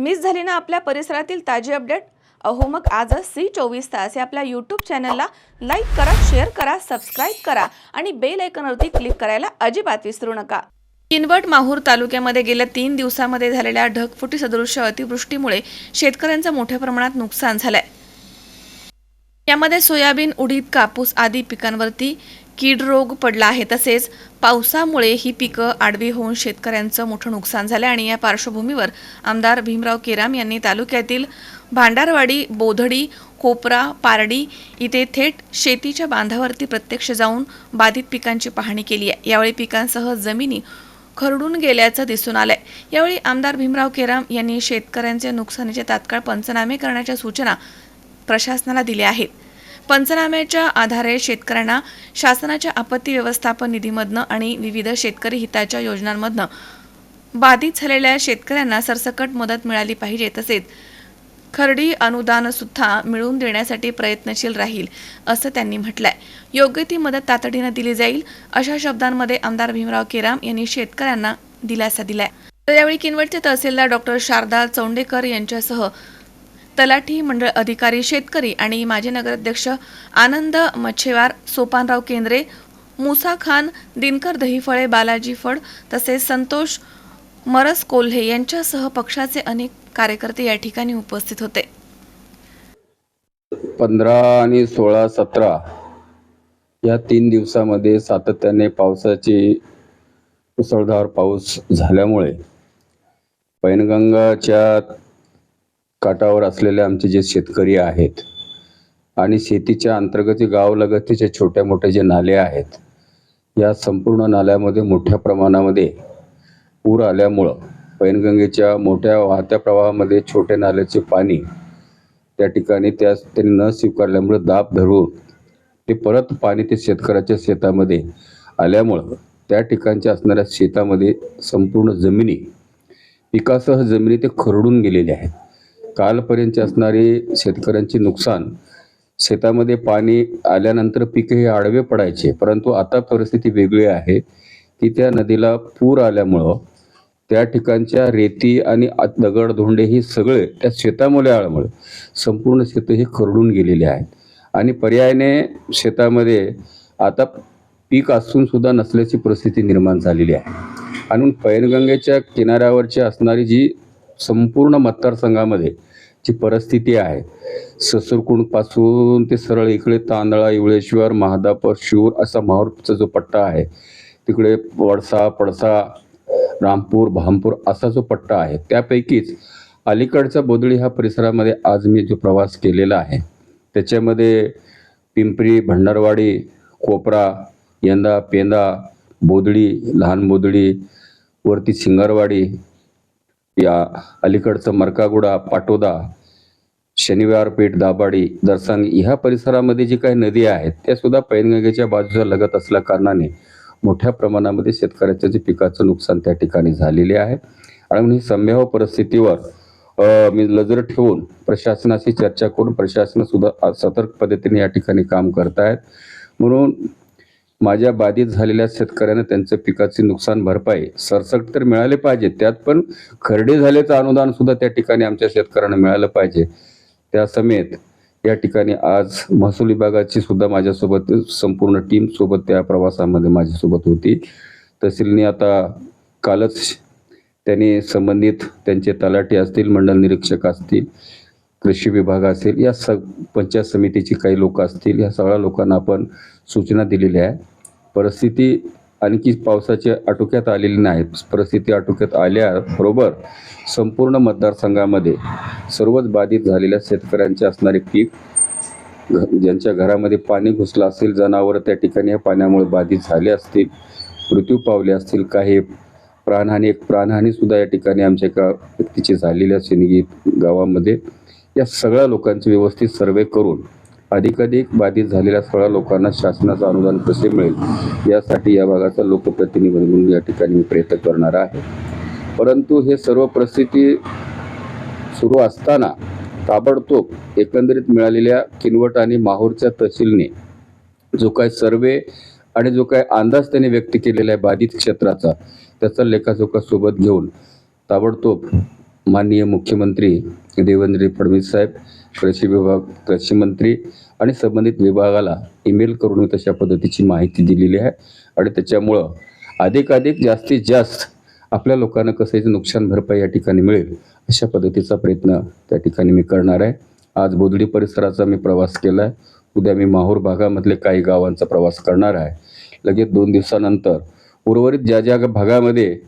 Miss झाली ना आपल्या परिसरातील ताजी अपडेट? अहो मग आजच सी चोवीस तास या आपल्या यूट्यूब चॅनलला लाईक करा शेअर करा सबस्क्राईब करा आणि बेल आयकॉनवरती क्लिक करायला अजिबात विसरू नका. किनवट माहूर तालुक्यामध्ये गेल्या तीन दिवसामध्ये झालेल्या ढगफुटी सदृश अतिवृष्टीमुळे शेतकऱ्यांचं मोठ्या प्रमाणात नुकसान झालंय. यामध्ये सोयाबीन उडीद कापूस आदी पिकांवरती कीड रोग पडला आहे. तसेच पावसामुळे ही पिकं आडवी होऊन शेतकऱ्यांचं मोठं नुकसान झालं आणि या पार्श्वभूमीवर आमदार भीमराव केराम यांनी तालुक्यातील भांडारवाडी बोधडी कोपरा पारडी इथे थेट शेतीच्या बांधावरती प्रत्यक्ष जाऊन बाधित पिकांची पाहणी केली आहे. यावेळी पिकांसह जमिनी खरडून गेल्याचं दिसून आलंय. यावेळी आमदार भीमराव केराम यांनी शेतकऱ्यांचे नुकसानीचे तात्काळ पंचनामे करण्याच्या सूचना प्रशासनाला दिल्या आहेत. पंचनाम्याच्या आधारे शेतकऱ्यांना शासनाच्या आपत्ती व्यवस्थापन निधीमधनं आणि विविध शेतकरी हिताच्या योजनांमधनं बाधित झालेल्या शेतकऱ्यांना सरसकट मदत मिळाली पाहिजे तसेच खरडी अनुदानसुद्धा मिळवून देण्यासाठी प्रयत्नशील राहील असं त्यांनी म्हटलंय. योग्य ती मदत तातडीनं दिली जाईल अशा शब्दांमध्ये आमदार भीमराव केराम यांनी शेतकऱ्यांना दिलासा दिलाय. तर यावेळी किनवटचे तहसीलदार डॉक्टर शारदा चौंडेकर यांच्यासह तलाठी मंडळ अधिकारी शेतकरी आणि माजी नगराध्यक्ष आनंद मच्छेवार सोपानराव केंद्रे मुसा खान दिनकर दहीफळे बालाजी फड तसेच संतोष मरस कोल्हे यांच्यासह पक्षाचे अनेक कार्यकर्ते या ठिकाणी उपस्थित होते. पंधरा आणि सोळा सतरा या तीन दिवसामध्ये सातत्याने पावसाची मुसळधार पाऊस झाल्यामुळे पैनगंगाच्या काठावर असलेले आमचे जे शेतकरी आहेत आणि शेतीच्या अंतर्गत गावलगतीचे छोट्या मोठे जे नाले आहेत या संपूर्ण नाल्यामध्ये मोठ्या प्रमाणामध्ये पूर आल्यामुळं पैनगंगेच्या मोठ्या वाहत्या प्रवाहामध्ये छोटे नाल्याचे पाणी त्या ठिकाणी त्या त्यांनी न स्वीकारल्यामुळे दाब धरून ते परत पाणी ते शेतकऱ्याच्या शेतामध्ये आल्यामुळं त्या ठिकाणच्या असणाऱ्या शेतामध्ये संपूर्ण जमिनी पिकासह जमिनी ते खरडून गेलेले आहेत. कालपर्यंतची असणारे शेतकऱ्यांचे नुकसान शेतामध्ये पाणी आल्यानंतर पिके हे आडवे पडायचे परंतु आता परिस्थिती वेगळी आहे की त्या नदीला पूर आल्यामुळं त्या ठिकाणच्या रेती आणि दगडधोंडे दगड धोंडे हे सगळे त्या शेतामुळे आळमुळे संपूर्ण शेतं हे खरडून गेलेले आहेत. आणि पर्यायाने शेतामध्ये आता पीक असूनसुद्धा नसल्याची परिस्थिती निर्माण झालेली आहे. आणि पैनगंगेच्या किनाऱ्यावरची असणारी जी संपूर्ण मतदारसंघामध्ये जी परिस्थिती आहे ससुरकुंडपासून ते सरळ इकडे तांदळा इवळेश्वर महादापर शिवर असा माहूरचा जो पट्टा आहे तिकडे वडसा पडसा रामपूर भामपूर असा जो पट्टा आहे त्यापैकीच अलीकडचा बोदळी ह्या परिसरामध्ये आज मी जो प्रवास केलेला आहे त्याच्यामध्ये पिंपरी भंडारवाडी कोपरा यंदा पेंदा बोदळी लहान बोदळी वरती शिंगारवाडी या अलीकडचं मरकागुडा पाटोदा शनिवार पेठ दाबाडी दरसांग ह्या परिसरामध्ये जी काही नदी आहेत त्या सुद्धा पैनगंगेच्या बाजूला लगत असल्या कारणाने मोठ्या प्रमाणामध्ये शेतकऱ्याच्या जे पिकाचं नुकसान त्या ठिकाणी झालेले आहे. आणि म्हणून ही संभाव्य परिस्थितीवर मी नजर ठेवून प्रशासनाशी चर्चा करून प्रशासन सुद्धा सतर्क पद्धतीने या ठिकाणी काम करतायत. म्हणून माझ्या बाधित झालेल्या शेतकऱ्यांना त्यांचं पिकाचे नुकसान भरपाई सरसकट तर मिळाले पाहिजे. त्यात पण खरडे झाल्याचं अनुदान सुद्धा त्या ठिकाणी आमच्या शेतकऱ्यांना मिळालं पाहिजे. त्या समेत या ठिकाणी आज महसूल विभागाची सुद्धा माझ्यासोबत संपूर्ण टीम सोबत त्या प्रवासामध्ये माझ्यासोबत होती. तहसीलने आता कालच त्यांनी संबंधित त्यांचे तलाठी असतील मंडल निरीक्षक असतील कृषी विभाग असेल या स पंचायत समितीची काही लोक असतील या सगळ्या लोकांना आपण सूचना दिलेल्या आहे. परिस्थिती आणखी पावसाच्या आटोक्यात आलेली नाही. परिस्थिती आटोक्यात आल्याबरोबर संपूर्ण मतदारसंघामध्ये सर्वच बाधित झालेल्या शेतकऱ्यांचे असणारे पीक घ- ज्यांच्या घरामध्ये पाणी घुसलं असेल जनावरं त्या ठिकाणी या पाण्यामुळे बाधित झाले असतील मृत्यू पावले असतील काही प्राणहानी एक प्राणहानीसुद्धा या ठिकाणी आमच्या एका व्यक्तीची झालेली आहे सिंदगी गावामध्ये या सगळ्या लोकांचे व्यवस्थित सर्वे करून अधिकाधिक बाधित झालेल्या सोळा लोकांना शासनाचं अनुदान कसे मिळेल? यासाठी या भागाचा लोकप्रतिनिधी म्हणून या ठिकाणी मी प्रयत्न करणार आहे. परंतु हे सर्व परिस्थिती सुरू असताना ताबडतोब एकंदरीत मिळालेल्या किनवट आणि माहूरच्या तहसीलने जो काही सर्वे आणि जो काही अंदाज त्यांनी व्यक्त केलेला आहे बाधित क्षेत्राचा त्याचा लेखाजोखा सोबत घेऊन ताबडतोब माननीय मुख्यमंत्री देवेंद्र फडणवीस साहेब कृषी विभाग कृषी मंत्री आणि संबंधित विभागाला ईमेल करून तशा पद्धतीची माहिती दिलेली आहे. आणि त्याच्यामुळं अधिकाधिक जास्तीत जास्त आपल्या लोकांना कसं नुकसान भरपाई या ठिकाणी मिळेल अशा पद्धतीचा प्रयत्न त्या ठिकाणी मी करणार आहे. आज बोदडी परिसराचा मी प्रवास केला आहे उद्या मी माहूर भागामधले काही गावांचा प्रवास करणार आहे. लगेच दोन दिवसानंतर उर्वरित ज्या ज्या भागामध्ये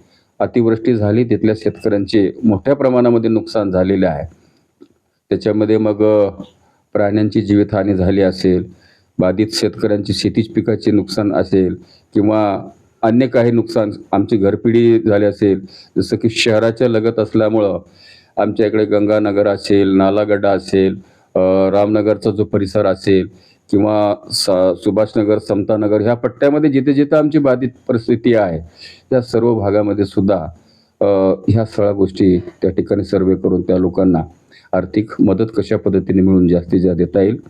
अतिवृष्टी झाली तिथल्या शेतकऱ्यांचे मोठ्या प्रमाणामध्ये नुकसान झालेले आहे. त्याच्यामध्ये मग प्राण्यांची जीवितहानी झाली असेल बाधित शेतकऱ्यांची शेतीच पिकाचे नुकसान असेल किंवा अन्य काही नुकसान आमची घरपिढी झाली असेल जसं की शहराच्या लगत असल्यामुळं आमच्या इकडे गंगानगर असेल नालागड्डा असेल रामनगरचा जो परिसर असेल किंवा स सुभाषनगर समतानगर ह्या पट्ट्यामध्ये जिथे जिथं आमची बाधित परिस्थिती आहे त्या सर्व भागामध्ये सुद्धा ह्या सगळ्या गोष्टी त्या ठिकाणी सर्वे करून त्या लोकांना आर्थिक मदत कशा पद्धतीने मिळून जास्तीत जास्त देता येईल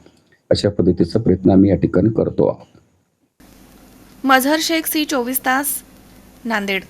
अशा पद्धतीचा प्रयत्न आम्ही या ठिकाणी करतो आहोत. मझहर शेख सी चोवीस तास नांदेड.